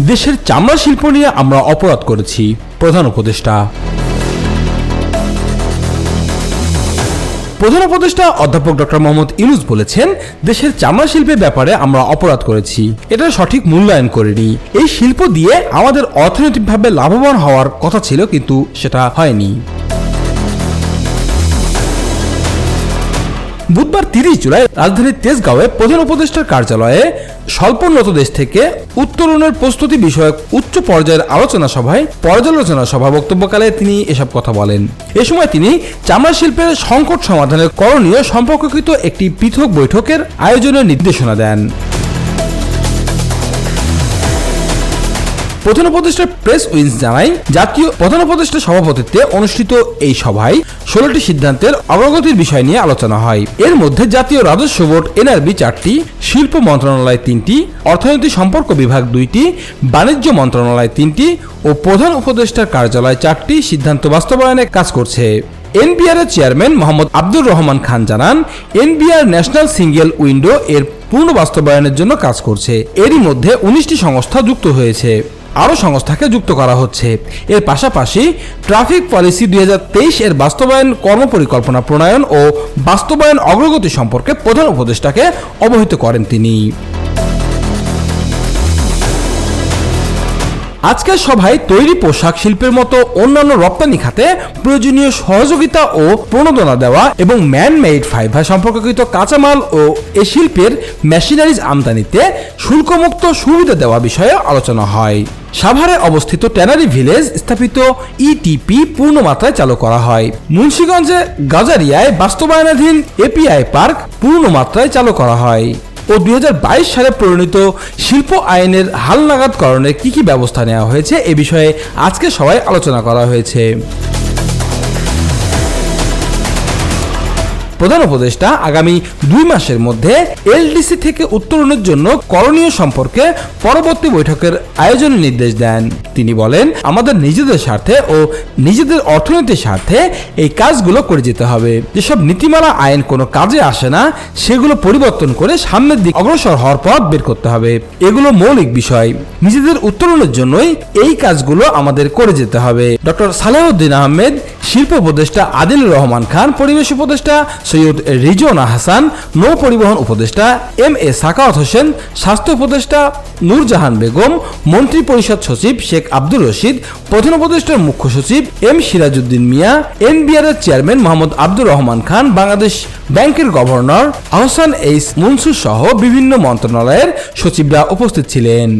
দেশের চামড়া শিল্প নিয়ে আমরা অপরাধ করেছি। প্রধান উপদেষ্টা। প্রধান উপদেষ্টা অধ্যাপক ডক্টর মোহাম্মদ ইউনুস বলেছেন, দেশের চামড়া শিল্পের ব্যাপারে আমরা অপরাধ করেছি। এটা সঠিক মূল্যায়ন করিনি। এই শিল্প দিয়ে আমাদের অর্থনৈতিকভাবে লাভবান হওয়ার কথা ছিল, কিন্তু সেটা হয়নি। বুধবার তিরিশ জুলাই রাজধানীর তেজগাঁওয়ে প্রধান উপদেষ্টার কার্যালয়ে স্বল্পোন্নত দেশ থেকে উত্তরণের প্রস্তুতি বিষয়ক উচ্চ পর্যায়ের আলোচনা সভায় পর্যালোচনা সভা বক্তব্যকালে তিনি এসব কথা বলেন। এ সময় তিনি চামড়া শিল্পের সংকট সমাধানের করণীয় সম্পর্কিত একটি পৃথক বৈঠকের আয়োজনের নির্দেশনা দেন। প্রধান উপদেষ্টা প্রেস উইন্স জানায়, জাতীয় প্রধান উপদেষ্টা সভাপতিত্বে অনুষ্ঠিত এই সভায় ষোলোটি সিদ্ধান্তের অগ্রগতির বিষয় নিয়ে আলোচনা হয়। এর মধ্যে জাতীয় রাজস্ব বোর্ড এনআরবি চারটি, শিল্প মন্ত্রণালয় তিনটি অর্থনীতি সম্পর্ক বিভাগ দুইটি, বাণিজ্য মন্ত্রণালয় তিনটি ও প্রধান উপদেষ্টার কার্যালয় চারটি সিদ্ধান্ত বাস্তবায়নে কাজ করছে। এনবিআর এর চেয়ারম্যান মোহাম্মদ আব্দুর রহমান খান জানান, এনবিআর ন্যাশনাল সিঙ্গেল উইন্ডো এর পূর্ণ বাস্তবায়নের জন্য কাজ করছে। এরই মধ্যে উনিশটি সংস্থা যুক্ত হয়েছে। আরও সংস্থাকে যুক্ত করা হচ্ছে। এর পাশাপাশি ট্রাফিক পলিসি দুই এর বাস্তবায়ন কর্মপরিকল্পনা প্রণয়ন ও বাস্তবায়ন অগ্রগতি সম্পর্কে প্রধান উপদেষ্টাকে অবহিত করেন তিনি। আজকের সভায় তৈরি পোশাক শিল্পের মতো অন্যান্য রপ্তানি খাতে প্রয়োজনীয় সহযোগিতা ও প্রণোদনা দেওয়া এবং ম্যান মেড ফাইবার সম্পর্কিত কাঁচামাল ও এ শিল্পের মেশিনারিজ আমদানিতে শুল্কমুক্ত সুবিধা দেওয়া বিষয়ে আলোচনা হয়। সাভারে অবস্থিত ট্যানারি ভিলেজ স্থাপিত ইটিপি পূর্ণ মাত্রায় চালু করা হয়। মুন্সীগঞ্জে গাজারিয়ায় বাস্তবায়নাধীন এপিআই পার্ক পূর্ণ মাত্রায় চালু করা হয়। ও দুই হাজার বাইশ সালে প্রণীত শিল্প আইনের হালনাগাদকরণে কি কি ব্যবস্থা নেওয়া হয়েছে এ বিষয়ে আজকে সবাই আলোচনা করা হয়েছে। প্রধান উপদেষ্টা আগামী দুই মাসের মধ্যে এলডিসি থেকে উত্তরণের জন্য করণীয় সম্পর্কে পরবর্তী বৈঠকের আয়োজনের নির্দেশ দেন। তিনি বলেন, আমাদের নিজেদের স্বার্থে ও নিজেদের অর্থনীতির স্বার্থে এই কাজগুলো করে যেতে হবে। যেসব নীতিমালা আইন কোনো কাজে আসে না, সেগুলো পরিবর্তন করে সামনের দিকে অগ্রসর হওয়ার পথ বের করতে হবে। এগুলো মৌলিক বিষয়। নিজেদের উত্তরণের জন্যই এই কাজগুলো আমাদের করে যেতে হবে। ডক্টর সালেহউদ্দিন আহমেদ, শিল্প উপদেষ্টা আদিলুর রহমান খান, পরিবেশ উপদেষ্টা সৈয়দ রিজওয়ানা হাসান নৌ পরিবহন উপদেষ্টা এম এ সাকাওয়াত হোসেন, স্বাস্থ্য উপদেষ্টা নূরজাহান বেগম, মন্ত্রী পরিষদ সচিব শেখ আব্দুর রশিদ, প্রধান উপদেষ্টার মুখ্য সচিব এম সিরাজউদ্দিন মিয়া এনবিআর এর চেয়ারম্যান মোহাম্মদ আব্দুর রহমান খান, বাংলাদেশ ব্যাংকের গভর্নর আহসান এইস মুনসুর সহ বিভিন্ন মন্ত্রণালয়ের সচিবরা উপস্থিত ছিলেন।